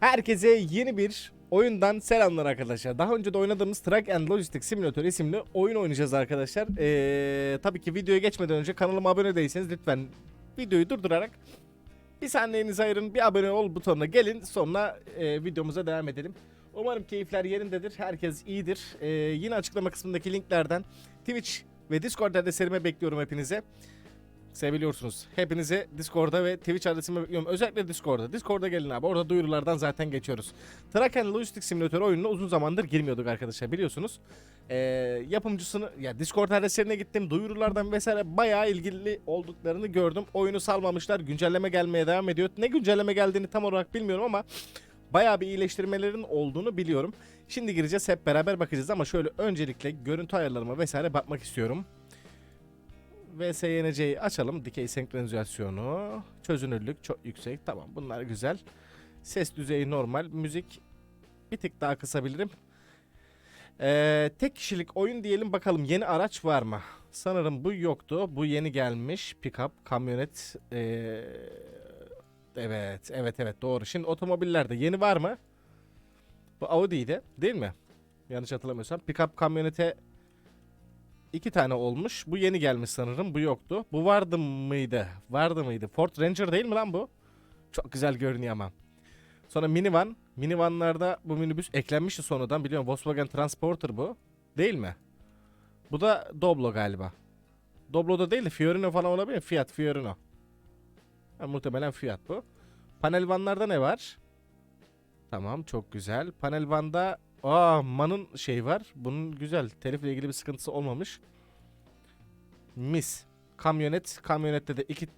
Herkese yeni bir oyundan selamlar arkadaşlar. Daha önce de oynadığımız Truck and Logistics Simulator isimli oyun oynayacağız arkadaşlar. Ee, tabii ki videoya geçmeden önce kanalıma abone değilseniz lütfen videoyu durdurarak bir saniyenizi ayırın, bir abone ol butonuna gelin. Sonra e, videomuza devam edelim. Umarım keyifler yerindedir. Herkes iyidir. Ee, yine açıklama kısmındaki linklerden Twitch ve Discord adreslerime bekliyorum hepinize. Seviliyorsunuz. Hepinizi Discord'da ve Twitch adresime bekliyorum. Özellikle Discord'da. Discord'a gelin abi. Orada duyurulardan zaten geçiyoruz. Truck and Logistics Simulator oyununa uzun zamandır girmiyorduk arkadaşlar biliyorsunuz. Ee, yapımcısını ya Discord adreslerine gittim. Duyurulardan vesaire bayağı ilgili olduklarını gördüm. Oyunu salmamışlar. Güncelleme gelmeye devam ediyor. Ne güncelleme geldiğini tam olarak bilmiyorum ama bayağı bir iyileştirmelerin olduğunu biliyorum. Şimdi gireceğiz hep beraber bakacağız ama şöyle öncelikle görüntü ayarlarıma vesaire bakmak istiyorum. VSYNC'yi açalım. Dikey senkronizasyonu. Çözünürlük çok yüksek. Tamam bunlar güzel. Ses düzeyi normal. Müzik bir tık daha kısabilirim. Ee, tek kişilik oyun diyelim bakalım yeni araç var mı? Sanırım bu yoktu. Bu yeni gelmiş. Pickup, kamyonet. ee, evet, evet, evet doğru. Şimdi otomobillerde yeni var mı? Bu Audi'ydi değil mi? Yanlış hatırlamıyorsam. Pickup kamyonete İki tane olmuş. Bu yeni gelmiş sanırım. Bu yoktu. Bu vardı mıydı? Vardı mıydı? Ford Ranger değil mi lan bu? Çok güzel görünüyor ama. Sonra minivan. Minivanlarda bu minibüs eklenmişti sonradan. Biliyorum Volkswagen Transporter bu. Değil mi? Bu da Doblo galiba. Doblo'da değil de Fiorino falan olabilir. Fiat Fiorino. Ha, muhtemelen Fiat bu. Panel vanlarda ne var? Tamam çok güzel. Panel vanda Aa Man'ın şey var. Bunun güzel. Telifle ilgili bir sıkıntısı olmamış. Mis. Kamyonet. Kamyonette de iki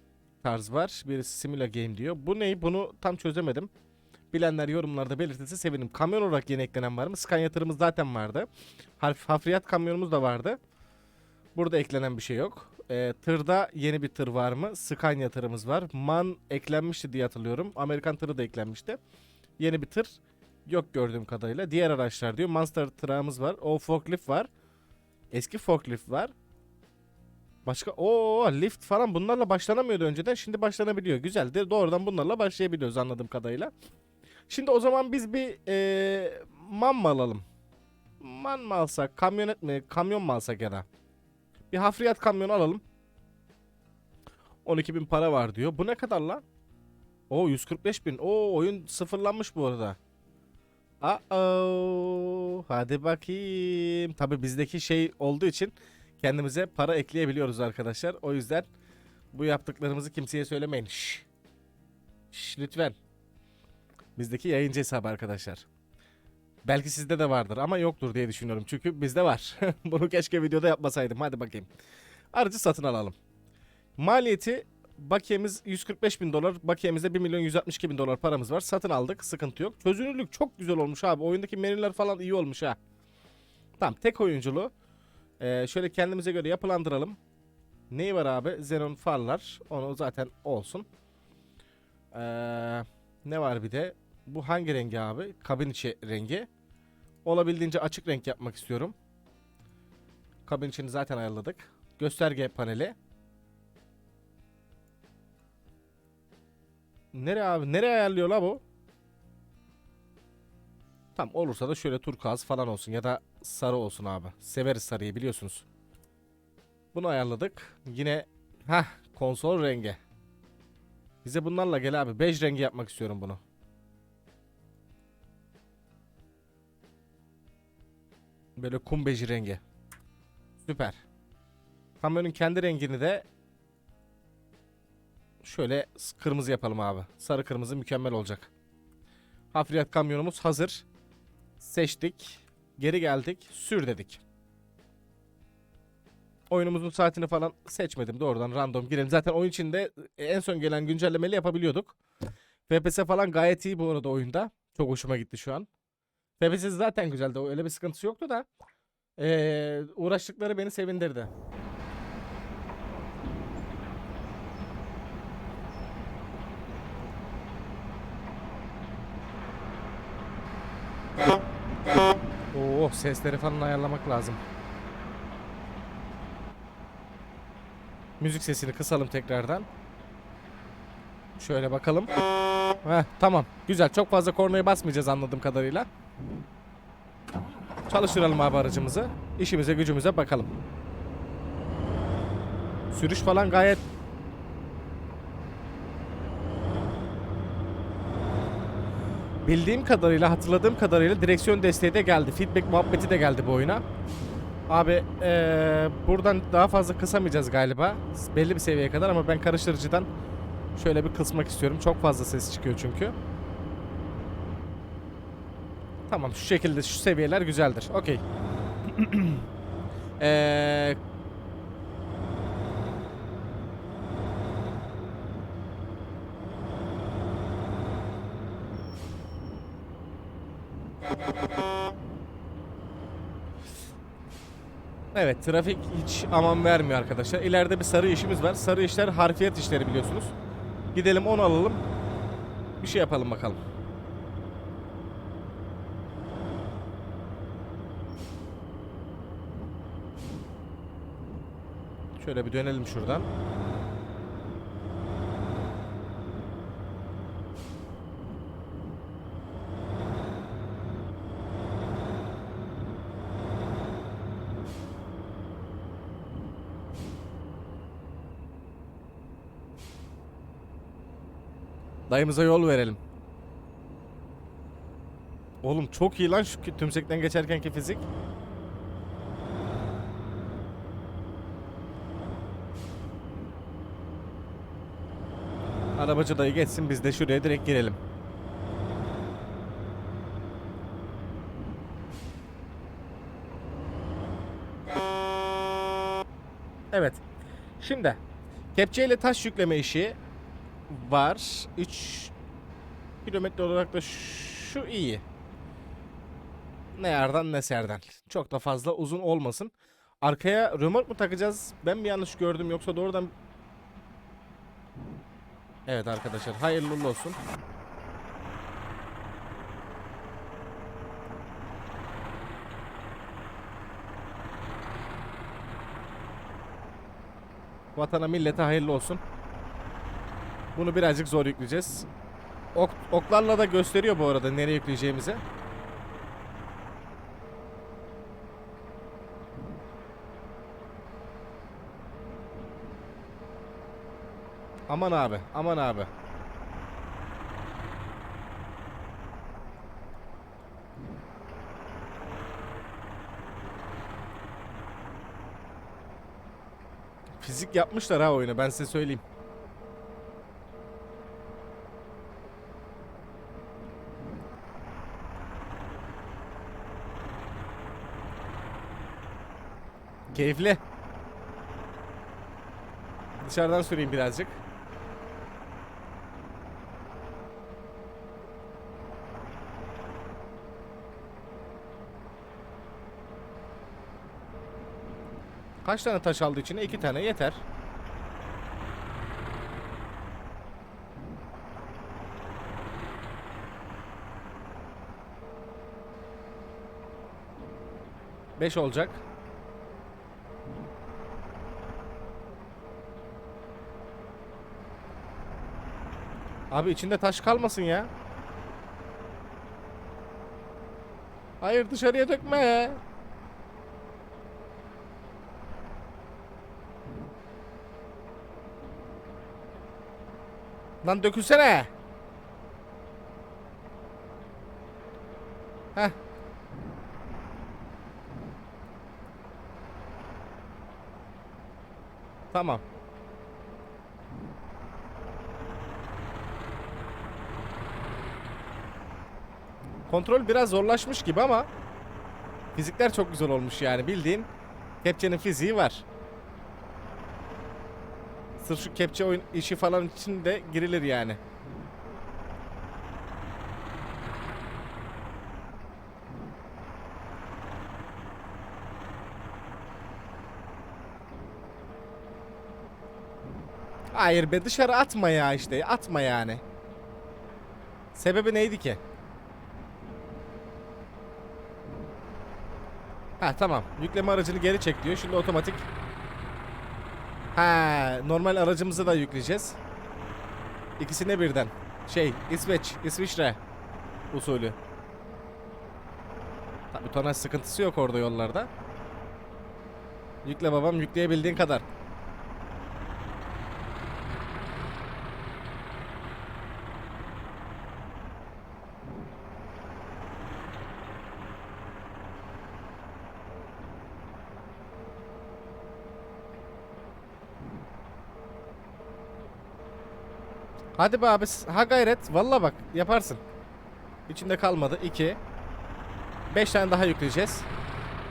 tarz var. Birisi Simula Game diyor. Bu ne? Bunu tam çözemedim. Bilenler yorumlarda belirtirse sevinirim. Kamyon olarak yeni eklenen var mı? Scania tırımız zaten vardı. Hafriyat kamyonumuz da vardı. Burada eklenen bir şey yok. Ee, tırda yeni bir tır var mı? Scania tırımız var. MAN eklenmişti diye hatırlıyorum. Amerikan tırı da eklenmişti. Yeni bir tır yok gördüğüm kadarıyla. Diğer araçlar diyor. Monster tırağımız var. O forklift var. Eski forklift var. Başka o lift falan bunlarla başlanamıyordu önceden. Şimdi başlanabiliyor. Güzel. De doğrudan bunlarla başlayabiliyoruz anladığım kadarıyla. Şimdi o zaman biz bir eee man mı alalım? Man mı alsak? Kamyonet mi? Kamyon mu alsak ya da? Bir hafriyat kamyonu alalım. 12 bin para var diyor. Bu ne kadar lan? O 145 bin. O oyun sıfırlanmış bu arada. Aa, hadi bakayım. Tabi bizdeki şey olduğu için kendimize para ekleyebiliyoruz arkadaşlar. O yüzden bu yaptıklarımızı kimseye söylemeyin. Şş. Şş, lütfen. Bizdeki yayıncı hesabı arkadaşlar. Belki sizde de vardır ama yoktur diye düşünüyorum. Çünkü bizde var. Bunu keşke videoda yapmasaydım. Hadi bakayım. Aracı satın alalım. Maliyeti bakiyemiz 145 bin dolar. Bakiyemizde 1 milyon 162 bin dolar paramız var. Satın aldık. Sıkıntı yok. Çözünürlük çok güzel olmuş abi. Oyundaki menüler falan iyi olmuş ha. Tamam tek oyunculu. Ee, şöyle kendimize göre yapılandıralım. Neyi var abi? Xenon farlar. Onu zaten olsun. Ee, ne var bir de? Bu hangi rengi abi? Kabin içi rengi. Olabildiğince açık renk yapmak istiyorum. Kabin içini zaten ayarladık. Gösterge paneli. Nereye abi? Nereye ayarlıyor la bu? Tam olursa da şöyle turkuaz falan olsun ya da sarı olsun abi. Severiz sarıyı biliyorsunuz. Bunu ayarladık. Yine ha konsol rengi. Bize bunlarla gel abi. Bej rengi yapmak istiyorum bunu. Böyle kum beji rengi. Süper. Kamyonun kendi rengini de şöyle kırmızı yapalım abi. Sarı kırmızı mükemmel olacak. Hafriyat kamyonumuz hazır. Seçtik. Geri geldik. Sür dedik. Oyunumuzun saatini falan seçmedim. Doğrudan random girelim. Zaten oyun içinde e, en son gelen güncellemeleri yapabiliyorduk. FPS falan gayet iyi bu arada oyunda. Çok hoşuma gitti şu an. FPS zaten güzeldi. Öyle bir sıkıntısı yoktu da. Ee, uğraştıkları beni sevindirdi. Sesleri falan ayarlamak lazım. Müzik sesini kısalım tekrardan. Şöyle bakalım. Heh, tamam. Güzel. Çok fazla kornaya basmayacağız anladığım kadarıyla. Çalıştıralım abi aracımızı. İşimize gücümüze bakalım. Sürüş falan gayet Bildiğim kadarıyla, hatırladığım kadarıyla direksiyon desteği de geldi. Feedback muhabbeti de geldi bu oyuna. Abi eee, buradan daha fazla kısamayacağız galiba. Belli bir seviyeye kadar ama ben karıştırıcıdan şöyle bir kısmak istiyorum. Çok fazla ses çıkıyor çünkü. Tamam şu şekilde şu seviyeler güzeldir. Okey. Eee Evet trafik hiç aman vermiyor arkadaşlar. İleride bir sarı işimiz var. Sarı işler harfiyat işleri biliyorsunuz. Gidelim onu alalım. Bir şey yapalım bakalım. Şöyle bir dönelim şuradan. Dayımıza yol verelim. Oğlum çok iyi lan şu tümsekten geçerkenki fizik. Arabacı dayı geçsin biz de şuraya direkt girelim. Evet. Şimdi kepçeyle taş yükleme işi var. 3 kilometre olarak da şu iyi. Ne yerden ne serden. Çok da fazla uzun olmasın. Arkaya römork mu takacağız? Ben mi yanlış gördüm yoksa doğrudan... Evet arkadaşlar hayırlı olsun. Vatana millete hayırlı olsun. Bunu birazcık zor yükleyeceğiz. Ok, oklarla da gösteriyor bu arada nereye yükleyeceğimizi. Aman abi, aman abi. Fizik yapmışlar ha oyunu ben size söyleyeyim. Keyifli. Dışarıdan süreyim birazcık. Kaç tane taş aldı içine? İki tane yeter. Beş olacak. Abi içinde taş kalmasın ya. Hayır dışarıya dökme. Lan dökülsene. Heh. Tamam. Kontrol biraz zorlaşmış gibi ama fizikler çok güzel olmuş yani bildiğin kepçenin fiziği var. Sırf şu kepçe oyun işi falan için de girilir yani. Hayır be dışarı atma ya işte atma yani. Sebebi neydi ki? Ha tamam. Yükleme aracını geri çek diyor. Şimdi otomatik. Ha normal aracımızı da yükleyeceğiz. İkisine birden. Şey İsveç, İsviçre usulü. Tabi tonaj sıkıntısı yok orada yollarda. Yükle babam yükleyebildiğin kadar. Hadi be abi ha gayret valla bak yaparsın. İçinde kalmadı 2 5 tane daha yükleyeceğiz.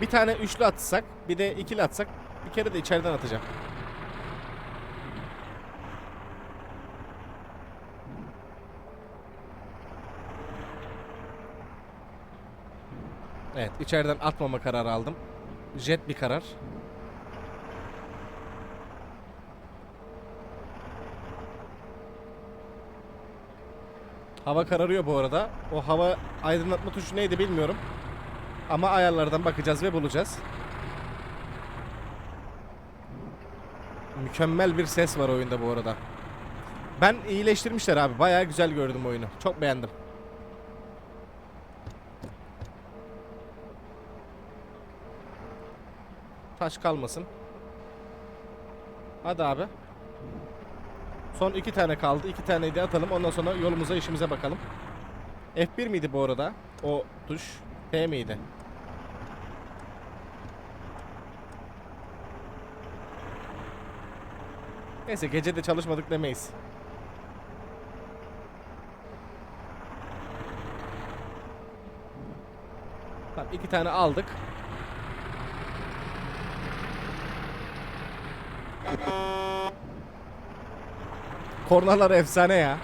Bir tane üçlü atsak bir de ikili atsak bir kere de içeriden atacağım. Evet içeriden atmama kararı aldım. Jet bir karar. Hava kararıyor bu arada. O hava aydınlatma tuşu neydi bilmiyorum. Ama ayarlardan bakacağız ve bulacağız. Mükemmel bir ses var oyunda bu arada. Ben iyileştirmişler abi. Bayağı güzel gördüm oyunu. Çok beğendim. Taş kalmasın. Hadi abi. Son iki tane kaldı. İki taneyi de atalım. Ondan sonra yolumuza işimize bakalım. F1 miydi bu arada? O tuş. P miydi? Neyse gece de çalışmadık demeyiz. Tamam iki tane aldık. Kornalar efsane ya.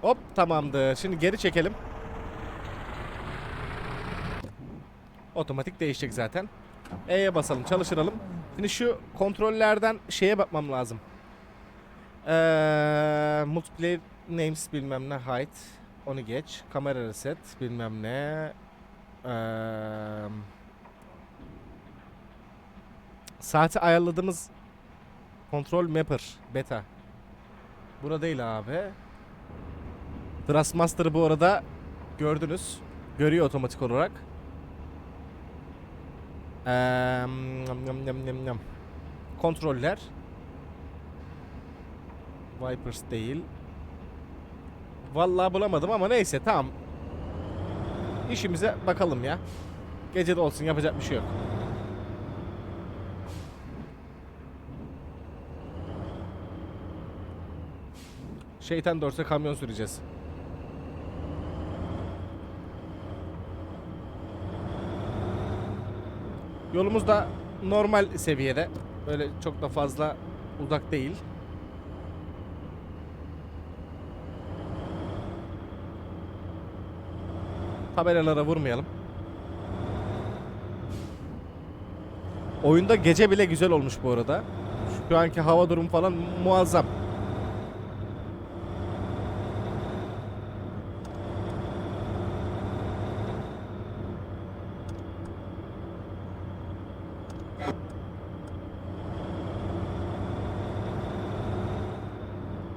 Hop tamamdır. Şimdi geri çekelim. Otomatik değişecek zaten. E'ye basalım çalıştıralım. Şimdi şu kontrollerden şeye bakmam lazım. Eee multiplayer names bilmem ne height. Onu geç. Kamera reset bilmem ne. Eee saati ayarladığımız kontrol mapper beta. Burada değil abi. Thrustmaster'ı bu arada gördünüz. Görüyor otomatik olarak. Nyam. Kontroller. Vipers değil. Vallahi bulamadım ama neyse tamam. İşimize bakalım ya. Gece de olsun yapacak bir şey yok. Şeytan dörse kamyon süreceğiz. Yolumuz da normal seviyede. Böyle çok da fazla uzak değil. Tabelalara vurmayalım. Oyunda gece bile güzel olmuş bu arada. Şu anki hava durumu falan muazzam.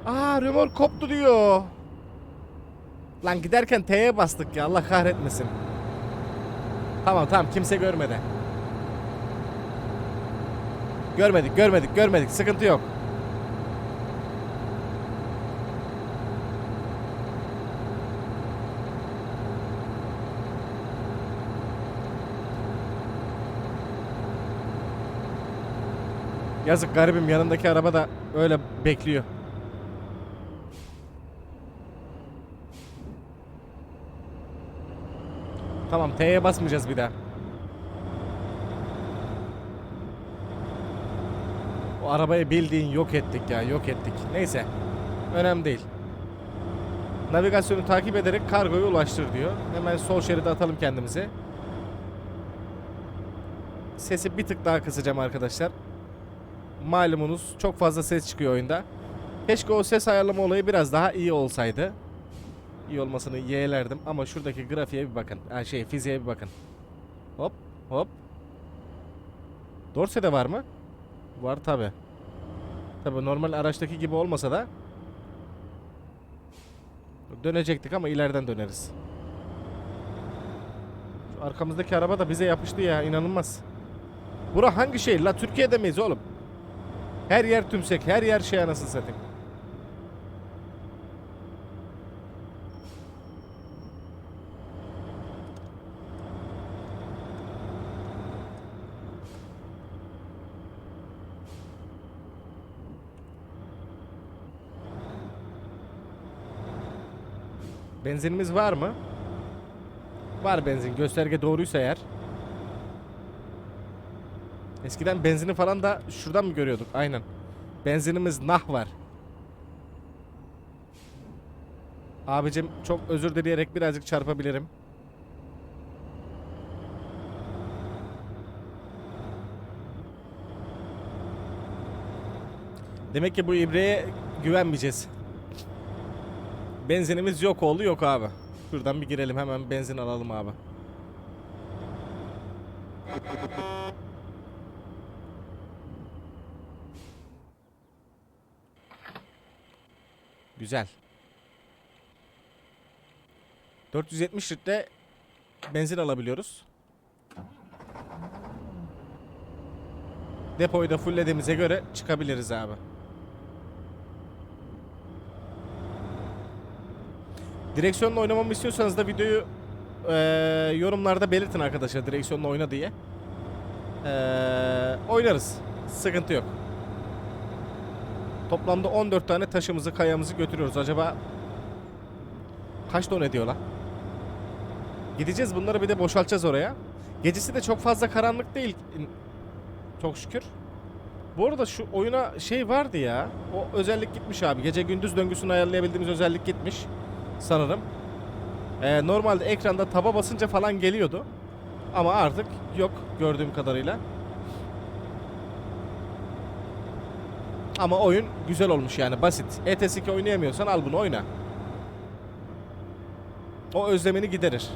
Aa römork koptu diyor. Lan giderken T'ye bastık ya Allah kahretmesin. Tamam tamam kimse görmedi. Görmedik görmedik görmedik sıkıntı yok. Yazık garibim yanındaki araba da öyle bekliyor. Tamam T'ye basmayacağız bir daha. O arabayı bildiğin yok ettik ya yok ettik. Neyse. Önemli değil. Navigasyonu takip ederek kargoyu ulaştır diyor. Hemen sol şeride atalım kendimizi. Sesi bir tık daha kısacağım arkadaşlar. Malumunuz çok fazla ses çıkıyor oyunda. Keşke o ses ayarlama olayı biraz daha iyi olsaydı. İyi olmasını yeğlerdim ama şuradaki grafiğe bir bakın. Ha şey fiziğe bir bakın. Hop hop. Dorse'de var mı? Var tabi. Tabi normal araçtaki gibi olmasa da dönecektik ama ileriden döneriz. Şu arkamızdaki araba da bize yapıştı ya inanılmaz. Bura hangi şehir la Türkiye'de miyiz oğlum? Her yer tümsek, her yer şey anasını satayım. Benzinimiz var mı? Var benzin. Gösterge doğruysa eğer. Eskiden benzini falan da şuradan mı görüyorduk? Aynen. Benzinimiz nah var. Abicim çok özür dileyerek birazcık çarpabilirim. Demek ki bu ibreye güvenmeyeceğiz. Benzinimiz yok oldu yok abi. Şuradan bir girelim hemen benzin alalım abi. Güzel. 470 litre benzin alabiliyoruz. Depoyu da fulllediğimize göre çıkabiliriz abi. Direksiyonla oynamamı istiyorsanız da videoyu eee, yorumlarda belirtin arkadaşlar direksiyonla oyna diye. Eee, oynarız. Sıkıntı yok. Toplamda 14 tane taşımızı, kayamızı götürüyoruz. Acaba kaç ton ediyor? Gideceğiz bunları bir de boşaltacağız oraya. Gecesi de çok fazla karanlık değil. Çok şükür. Bu arada şu oyuna şey vardı ya. O özellik gitmiş abi. Gece gündüz döngüsünü ayarlayabildiğimiz özellik gitmiş. Sanırım. Ee, normalde ekranda taba basınca falan geliyordu. Ama artık yok gördüğüm kadarıyla. Ama oyun güzel olmuş yani basit. ETS2 oynayamıyorsan al bunu oyna. O özlemini giderir.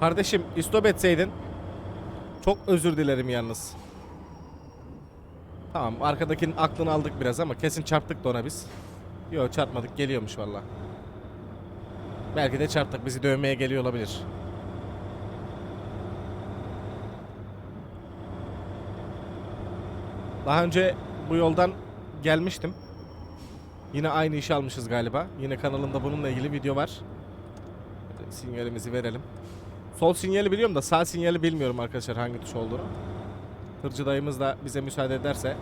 Kardeşim istop etseydin. Çok özür dilerim yalnız. Tamam arkadakinin aklını aldık biraz ama kesin çarptık da ona biz. Yok çarpmadık geliyormuş valla. Belki de çarptık bizi dövmeye geliyor olabilir. Daha önce bu yoldan gelmiştim. Yine aynı işi almışız galiba. Yine kanalımda bununla ilgili video var. Sinyalimizi verelim. Sol sinyali biliyorum da sağ sinyali bilmiyorum arkadaşlar hangi tuş olduğunu. Hırcı dayımız da bize müsaade ederse.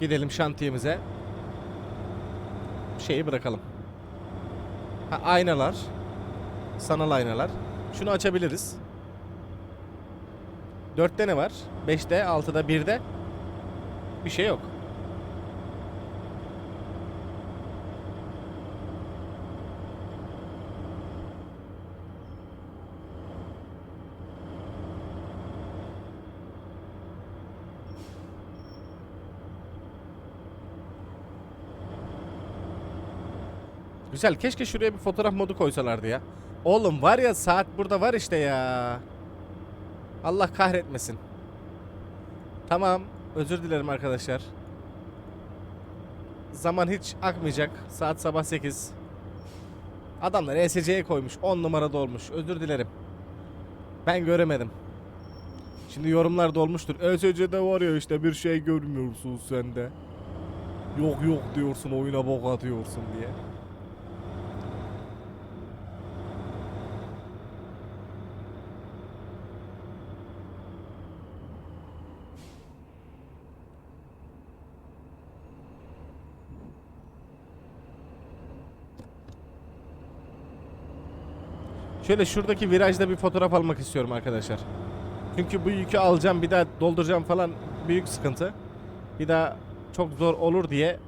Gidelim şantiyemize. Şeyi bırakalım. Ha, aynalar. Sanal aynalar. Şunu açabiliriz. Dörtte ne var? Beşte, altıda, birde. Bir şey yok. Güzel. Keşke şuraya bir fotoğraf modu koysalardı ya. Oğlum var ya saat burada var işte ya. Allah kahretmesin. Tamam. Özür dilerim arkadaşlar. Zaman hiç akmayacak. Saat sabah 8. Adamlar ESC'ye koymuş. 10 numarada olmuş. Özür dilerim. Ben göremedim. Şimdi yorumlarda olmuştur. ESC'de var ya işte bir şey görmüyorsun sen de. Yok yok diyorsun oyuna bok atıyorsun diye. Şöyle şuradaki virajda bir fotoğraf almak istiyorum arkadaşlar. Çünkü bu yükü alacağım bir daha dolduracağım falan büyük sıkıntı. Bir daha çok zor olur diye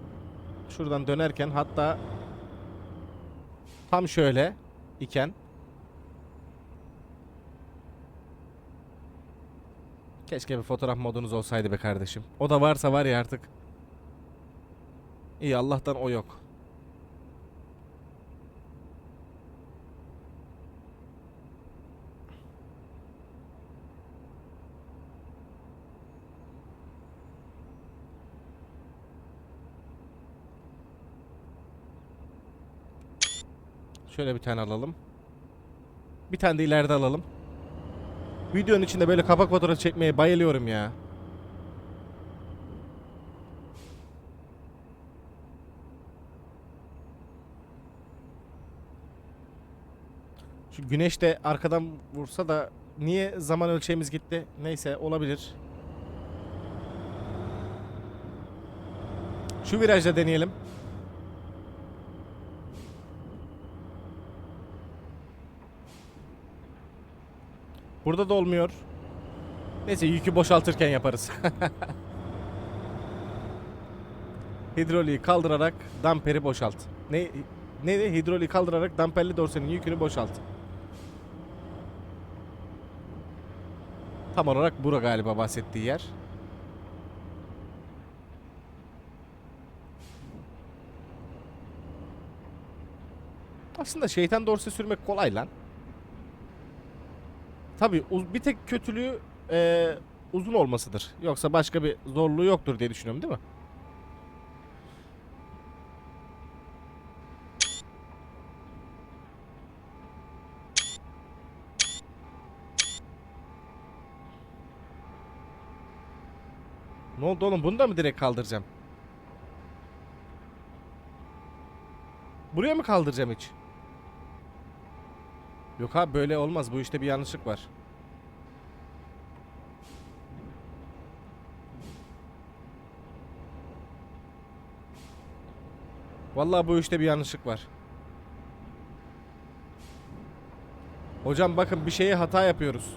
şuradan dönerken hatta tam şöyle iken Keşke bir fotoğraf modunuz olsaydı be kardeşim. O da varsa var ya artık. İyi Allah'tan o yok. Şöyle bir tane alalım. Bir tane de ileride alalım. Videonun içinde böyle kapak fotoğrafı çekmeye bayılıyorum ya. Şu güneş de arkadan vursa da niye zaman ölçeğimiz gitti? Neyse olabilir. Şu virajda deneyelim. Burada da olmuyor. Neyse yükü boşaltırken yaparız. Hidroliği kaldırarak damperi boşalt. Ne ne hidroliği kaldırarak damperli dorsenin yükünü boşalt. Tam olarak bura galiba bahsettiği yer. Aslında şeytan dorse sürmek kolay lan. Tabii bir tek kötülüğü eee, uzun olmasıdır. Yoksa başka bir zorluğu yoktur diye düşünüyorum değil mi? Ne oldu oğlum? Bunu da mı direkt kaldıracağım? Buraya mı kaldıracağım hiç? Yok abi böyle olmaz. Bu işte bir yanlışlık var. Vallahi bu işte bir yanlışlık var. Hocam bakın bir şeye hata yapıyoruz.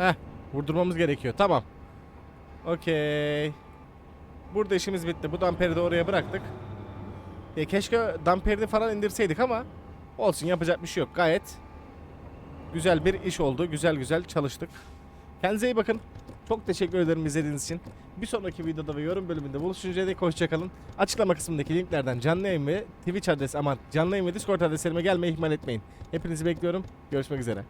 Heh, vurdurmamız gerekiyor. Tamam. Okey. Burada işimiz bitti. Bu damperi de oraya bıraktık. Ya keşke damperini falan indirseydik ama olsun yapacak bir şey yok. Gayet güzel bir iş oldu. Güzel güzel çalıştık. Kendinize iyi bakın. Çok teşekkür ederim izlediğiniz için. Bir sonraki videoda ve yorum bölümünde buluşuncaya dek hoşçakalın. Açıklama kısmındaki linklerden canlı yayın ve Twitch adresi ama canlı yayın ve Discord adreslerime gelmeyi ihmal etmeyin. Hepinizi bekliyorum. Görüşmek üzere.